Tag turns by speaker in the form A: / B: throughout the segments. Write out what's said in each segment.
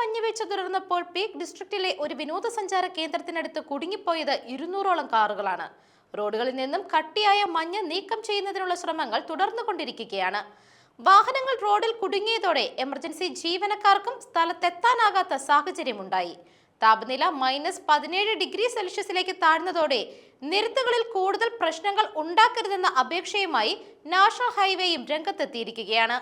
A: മഞ്ഞുവീഴ്ച തുടർന്നപ്പോൾ പീക്ക് ഡിസ്ട്രിക്റ്റിലെ ഒരു വിനോദസഞ്ചാര കേന്ദ്രത്തിനടുത്ത് കുടുങ്ങിപ്പോയത് ഇരുന്നൂറോളം കാറുകളാണ്. റോഡുകളിൽ നിന്നും കട്ടിയായ മഞ്ഞ് നീക്കം ചെയ്യുന്നതിനുള്ള ശ്രമങ്ങൾ തുടർന്നുകൊണ്ടിരിക്കുകയാണ്. വാഹനങ്ങൾ റോഡിൽ കുടുങ്ങിയതോടെ എമർജൻസി ജീവനക്കാർക്കും സ്ഥലത്തെത്താനാകാത്ത സാഹചര്യമുണ്ടായി. താപനില മൈനസ് പതിനേഴ് ഡിഗ്രി സെൽഷ്യസിലേക്ക് താഴ്ന്നതോടെ നിരത്തുകളിൽ കൂടുതൽ പ്രശ്നങ്ങൾ ഉണ്ടാക്കരുതെന്ന അപേക്ഷയുമായി നാഷണൽ ഹൈവേയും രംഗത്തെത്തിയിരിക്കുകയാണ്.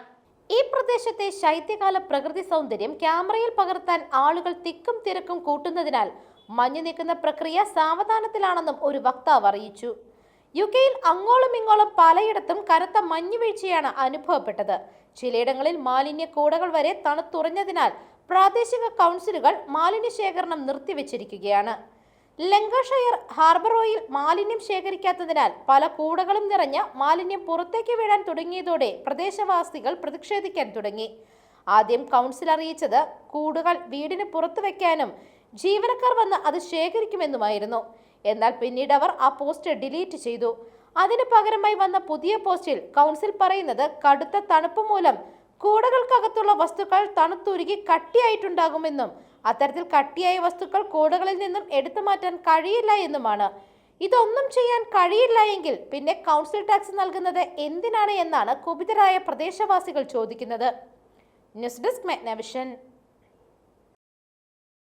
A: ഈ പ്രദേശത്തെ ശൈത്യകാല പ്രകൃതി സൗന്ദര്യം ക്യാമറയിൽ പകർത്താൻ ആളുകൾ തിക്കും തിരക്കും കൂട്ടുന്നതിനാൽ മഞ്ഞു നീക്കുന്ന പ്രക്രിയ സാവധാനത്തിലാണെന്നും ഒരു വക്താവ് അറിയിച്ചു. യു കെയിൽ അങ്ങോളം ഇങ്ങോളം പലയിടത്തും കനത്ത മഞ്ഞുവീഴ്ചയാണ് അനുഭവപ്പെട്ടത്. ചിലയിടങ്ങളിൽ മാലിന്യ കൂടകൾ വരെ തണുത്തുറഞ്ഞതിനാൽ പ്രാദേശിക കൗൺസിലുകൾ മാലിന്യ ശേഖരണം നിർത്തിവെച്ചിരിക്കുകയാണ്. ലങ്കഷയർ ഹാർബറോയിൽ മാലിന്യം ശേഖരിക്കാത്തതിനാൽ പല കൂടകളും നിറഞ്ഞ മാലിന്യം പുറത്തേക്ക് വീഴാൻ തുടങ്ങിയതോടെ പ്രദേശവാസികൾ പ്രതിഷേധിക്കാൻ തുടങ്ങി. ആദ്യം കൗൺസിൽ അറിയിച്ചത് കൂടുകൾ വീടിന് പുറത്തു വയ്ക്കാനും ജീവനക്കാർ വന്ന് അത് ശേഖരിക്കുമെന്നുമായിരുന്നു. എന്നാൽ പിന്നീട് അവർ ആ പോസ്റ്റ് ഡിലീറ്റ് ചെയ്തു. അതിന് പകരമായി വന്ന പുതിയ പോസ്റ്റിൽ കൗൺസിൽ പറയുന്നത് കടുത്ത തണുപ്പ് മൂലം കൂടകൾക്കകത്തുള്ള വസ്തുക്കൾ തണുത്തുരുകി കട്ടിയായിട്ടുണ്ടാകുമെന്നും അത്തരത്തിൽ കട്ടിയായ വസ്തുക്കൾ കൂടകളിൽ നിന്നും എടുത്തു മാറ്റാൻ കഴിയില്ല എന്നുമാണ്. ഇതൊന്നും ചെയ്യാൻ കഴിയില്ല എങ്കിൽ പിന്നെ കൗൺസിൽ ടാക്സ് നൽകുന്നത് എന്തിനാണ് എന്നാണ് കുപിതരായ പ്രദേശവാസികൾ ചോദിക്കുന്നത്. News desk മെഗ്നവിഷൻ.